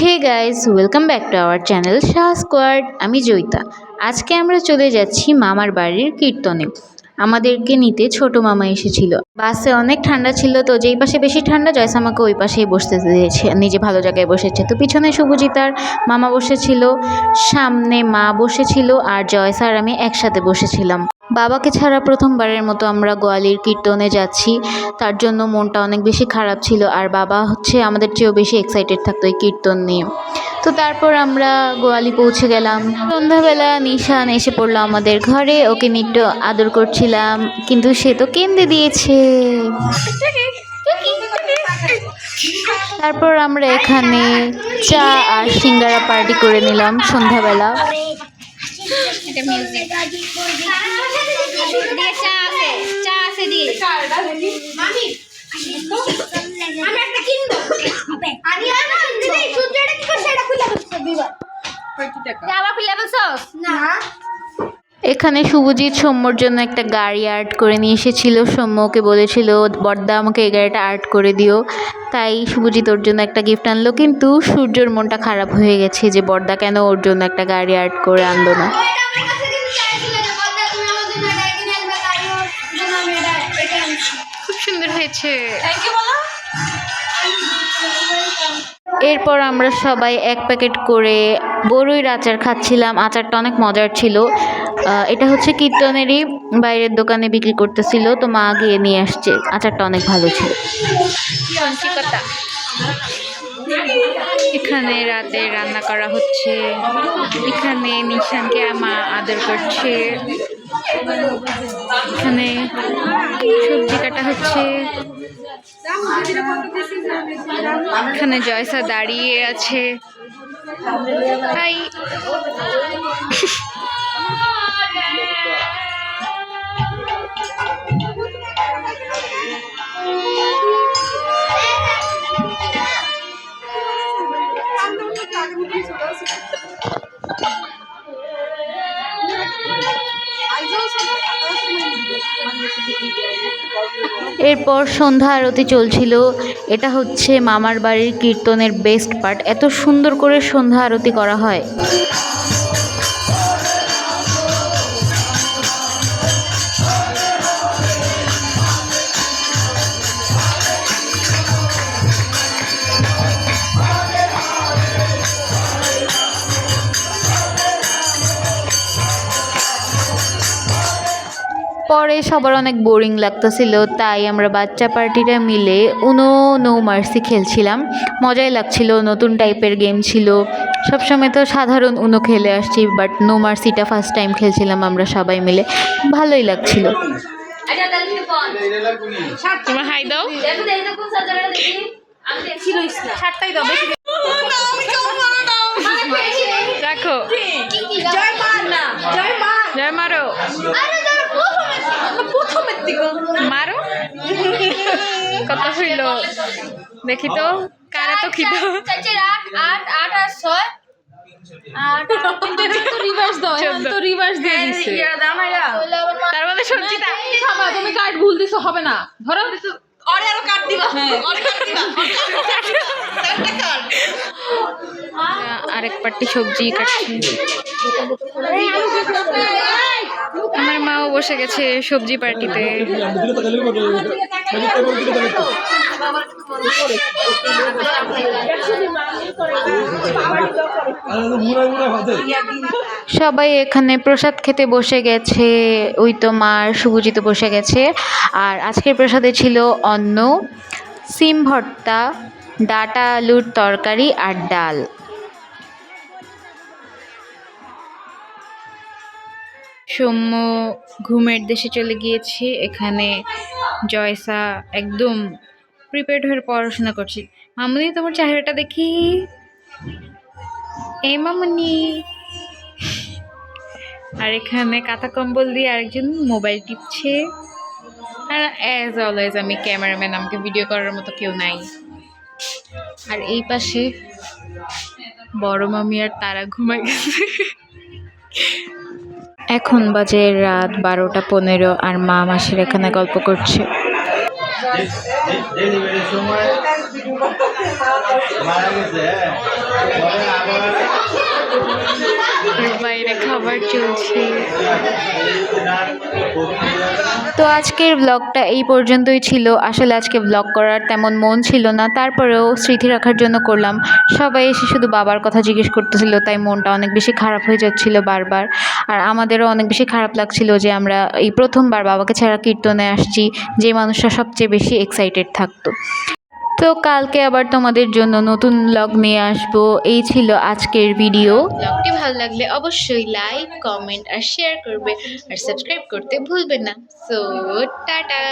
Hey guys welcome back to our channel Shah squad আমি জয়িতা। আজকে আমরা চলে যাচ্ছি মামার বাড়ির কীর্তনে। আমাদেরকে নিতে ছোট মামা এসেছিল। বাসে অনেক ঠান্ডা ছিল তো যেই পাশে বেশি ঠান্ডা জয়স আমাকে ওই পাশেই বসতে দিয়েছে, নিজে ভালো জায়গায় বসেছে। তো পিছনে শুভজিতার মামা বসেছিল, সামনে মা বসেছিল আর জয়স আর আমি একসাথে বসেছিলাম। বাবাকে ছাড়া প্রথমবারের মতো আমরা গোয়ালির কীর্তনে যাচ্ছি, তার জন্য মনটা অনেক বেশি খারাপ ছিল আর বাবা হচ্ছে আমাদের চেয়েও বেশি এক্সাইটেড থাকতো এই কীর্তন নিয়ে। তো তারপর আমরা গোয়ালি পৌঁছে গেলাম। সন্ধ্যাবেলা নিশান এসে পড়ল আমাদের ঘরে, ওকে নিট্ট আদর করছিলাম কিন্তু সে তো কেন্দে দিয়েছে। তারপর আমরা এখানে চা আর সিঙ্গারা পার্টি করে নিলাম সন্ধ্যাবেলা। এটা মিউজিক দিয়ে চা আছে চা আছে দিয়ে মামি আমি একটা কিনবো। আমি আর না দিদি সূর্যটা কি করছে? এটা খুলে বলছে দুইবার। আবার খুলে বলছস না। এখানে শুভজিৎ সৌম্যর জন্য একটা গাড়ি আর্ট করে নিয়ে এসেছিল। সৌম্য ওকে বলেছিল বর্দা আমাকে এই গাড়িটা আর্ট করে দিও। তাই শুভজিৎ ওর জন্য একটা গিফট আনলো। কিন্তু সূর্যর মনটা খারাপ হয়ে গেছে যে বর্দা কেন ওর জন্য একটা গাড়ি আর্ট করে আনলো না? খুব সুন্দর হয়েছে। থ্যাংক ইউ বলো। এরপর আমরা সবাই এক প্যাকেট করে বড়ইর আচার খাচ্ছিলাম। আচারটা অনেক মজার ছিল। এটা হচ্ছে কীর্তনেরই বাইরের দোকানে বিক্রি করতেছিল, তো মা গিয়ে নিয়ে আসছে। আচারটা অনেক ভালো ছিল। এখানে রাতে রান্না করা হচ্ছে। এখানে নিশানকে মা আদর করছে। এখানে সবজি কাটা হচ্ছে। এখানে জয়সা দাঁড়িয়ে আছে। তাই এরপর সন্ধ্যা আরতি চলছিল। এটা হচ্ছে মামার বাড়ির কীর্তনের বেস্ট পার্ট এত সুন্দর করে সন্ধ্যা আরতি করা হয়। পরে সবার অনেক বোরিং লাগতেছিল তাই আমরা বাচ্চা পার্টিটা মিলে উনো নো মার্সি খেলছিলাম। মজাই লাগছিল নতুন টাইপের গেম ছিল। সবসময় তো সাধারণ উনো খেলে আসছি বাট নো মার্সিটা ফার্স্ট টাইম খেলছিলাম আমরা সবাই মিলে। ভালোই লাগছিল। আচ্ছা তোমার হাই দাও। দেখো দেখো তো কোন সাজাটা দেখি। আমি দেখছি লইস না সাতটাই দাও বেশি রাখো জয় মা না জয় মা জয় মারো আরে ধর প্রথমে প্রথমের দিকে মারো কত হইল দেখি তো কারা তো খিদো আট আট আর ছয় তার মধ্যে তুমি কার্ড ভুল দিছো হবে না ধরো অরে আরও কাট দিবা অরে কাট দিবা আরেক পাটি সবজি কাটছি বসে গেছে সবজি পার্টিতে। সবাই এখানে প্রসাদ খেতে বসে গেছে, ওই তো মার শুভজিত বসে গেছে। আর আজকের প্রসাদে ছিল অন্ন, সিম ভর্তা, ডাটা আলুর তরকারি আর ডাল। সৌম্য ঘুমের দেশে চলে গিয়েছে। এখানে জয়সা একদম প্রিপেয়ার্ড হয়ে পড়াশোনা করছি। মামুনি, তোমার চেহারাটা দেখি। এই মামুনি। আর এখানে কাঁথা কম্বল দিয়ে আরেকজন মোবাইল টিপছে। আর অ্যাজ অলওয়েজ আমি ক্যামেরাম্যান আমাকে ভিডিও করার মতো কেউ নাই। আর এই পাশে বড় মামি আর তারা ঘুমাই গেছে। এখন বাজে রাত বারোটা পনেরো আর মা মাসির এখানে গল্প করছে। মারা গেছে খাবার চলছে। তো আজকের ব্লগটা এই পর্যন্তই ছিল। আসলে আজকে ব্লগ করার তেমন মন ছিল না। তারপরেও স্মৃতি রাখার জন্য করলাম। সবাই এসে শুধু বাবার কথা জিজ্ঞেস করতেছিল, তাই মনটা অনেক বেশি খারাপ হয়ে যাচ্ছিল বারবার। আর আমাদেরও অনেক বেশি খারাপ লাগছিল যে আমরা এই প্রথমবার বাবাকে ছাড়া কীর্তনে আসছি, যে মানুষটা সবচেয়ে বেশি এক্সাইটেড থাকতো। তো কালকে আবার তোমাদের জন্য নতুন ব্লগ নিয়ে আসব। এই ছিল আজকের ভিডিও ব্লগটি ভালো লাগলে অবশ্যই লাইক কমেন্ট আর শেয়ার করবে আর সাবস্ক্রাইব করতে ভুলবে না। So tata!